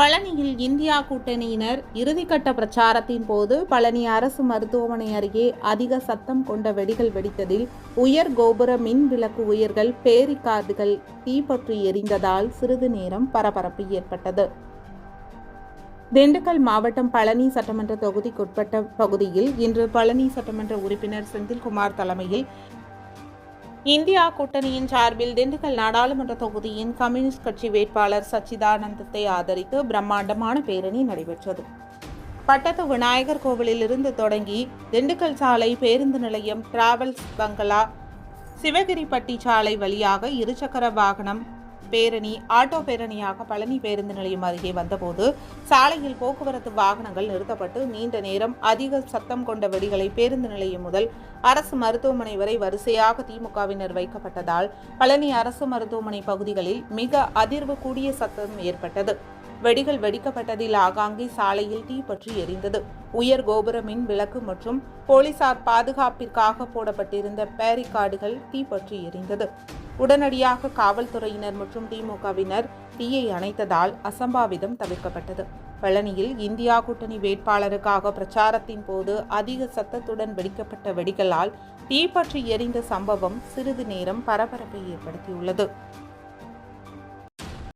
பழனியில் இந்தியா கூட்டணியினர் இறுதிக்கட்ட பிரச்சாரத்தின் போது பழனி அரசு மருத்துவமனை அருகே அதிக சத்தம் கொண்ட வெடிகள் வெடித்ததில் உயர் கோபுர மின் விளக்கு உயர்கள் பேரிக்கார்டுகள் தீப்பற்றி எரிந்ததால் சிறிது நேரம் பரபரப்பு ஏற்பட்டது. திண்டுக்கல் மாவட்டம் பழனி சட்டமன்ற தொகுதிக்குட்பட்ட பகுதியில் இன்று பழனி சட்டமன்ற உறுப்பினர் செந்தில்குமார் தலைமையில் இந்தியா கூட்டணியின் சார்பில் திண்டுக்கல் நாடாளுமன்ற தொகுதியின் கம்யூனிஸ்ட் கட்சி வேட்பாளர் சச்சிதானந்தத்தை ஆதரித்து பிரம்மாண்டமான பேரணி நடைபெற்றது. பட்டத்து விநாயகர் கோவிலில் இருந்து தொடங்கி திண்டுக்கல் சாலை பேருந்து நிலையம் டிராவல்ஸ் பங்களா சிவகிரிப்பட்டி சாலை வழியாக இருசக்கர வாகனம் பேரணி ஆட்டோ பேரணியாக பழனி பேருந்து நிலையம் அருகே வந்தபோது சாலையில் போக்குவரத்து வாகனங்கள் நிறுத்தப்பட்டு நீண்ட நேரம் அதிக சத்தம் கொண்ட வெடிகளை பேருந்து நிலையம் முதல் அரசு மருத்துவமனை வரை வரிசையாக திமுகவினர் வைக்கப்பட்டதால் பழனி அரசு மருத்துவமனை பகுதிகளில் மிக அதிர்வு கூடிய சத்தம் ஏற்பட்டது. வெடிகள் வெடிக்கப்பட்டதில் ஆகாங்கே சாலையில் தீப்பற்றி எரிந்தது. உயர் கோபுர மின் விளக்கு மற்றும் போலீசார் பாதுகாப்பிற்காக போடப்பட்டிருந்த பேரிகார்டுகள் தீப்பற்றி எரிந்தது. உடனடியாக காவல்துறையினர் மற்றும் திமுகவினர் தீயை அணைத்ததால் அசம்பாவிதம் தவிர்க்கப்பட்டது. பழனியில் இந்தியா கூட்டணி வேட்பாளருக்காக பிரச்சாரத்தின் போது அதிக சத்தத்துடன் வெடிக்கப்பட்ட வெடிகளால் தீப்பற்றி எரிந்த சம்பவம் சிறிது நேரம் பரபரப்பை ஏற்படுத்தியுள்ளது.